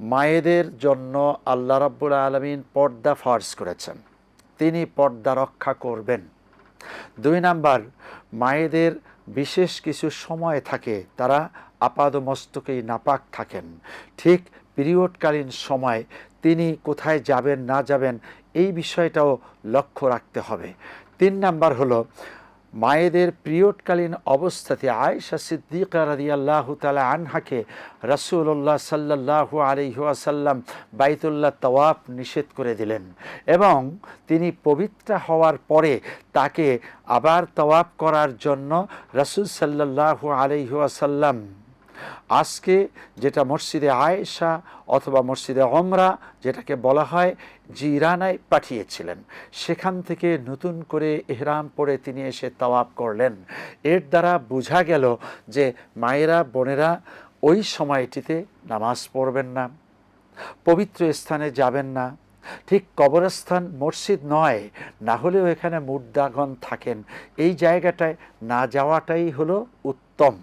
মায়েদের জন্য আল্লাহ রাব্বুল আলমিন পর্দা ফার্জ করেছেন। তিনি পর্দা রক্ষা করবেন। দুই নাম্বার, মায়েদের বিশেষ কিছু সময় থাকে, তারা আপাদ মস্তকেই নাপাক থাকেন। ঠিক পিরিয়ডকালীন সময় তিনি কোথায় যাবেন, না যাবেন, এই বিষয়টাও লক্ষ্য রাখতে হবে। তিন নাম্বার হলো মায়েদের পিরিয়ডকালীন অবস্থাতে আয়েশা সিদ্দিকা রাদি আল্লাহ তালা আনহাকে রাসুল্লাহ সাল্লাহ আলিহাসাল্লাম বাইতুল্লাহ তওয়াফ নিষেধ করে দিলেন এবং তিনি পবিত্রা হওয়ার পরে তাকে আবার তওয়াফ করার জন্য রাসুল সাল্লাহ আলিহাসাল্লাম আজকে যেটা মসজিদে আয়েশা অথবা মসজিদে অমরা যেটাকে বলা হয় জিরানায় পাঠিয়েছিলেন, সেখান থেকে নতুন করে এহরাম পরে তিনি এসে তাওয়াব করলেন। এর দ্বারা বোঝা গেল যে মায়েরা, বোনেরা ওই সময়টিতে নামাজ পড়বেন না, পবিত্র স্থানে যাবেন না। ঠিক কবরস্থান মসজিদ নয়, না হলেও এখানে মুর্দাগণ থাকেন। এই জায়গাটায় না যাওয়াটাই হলো উত্তম।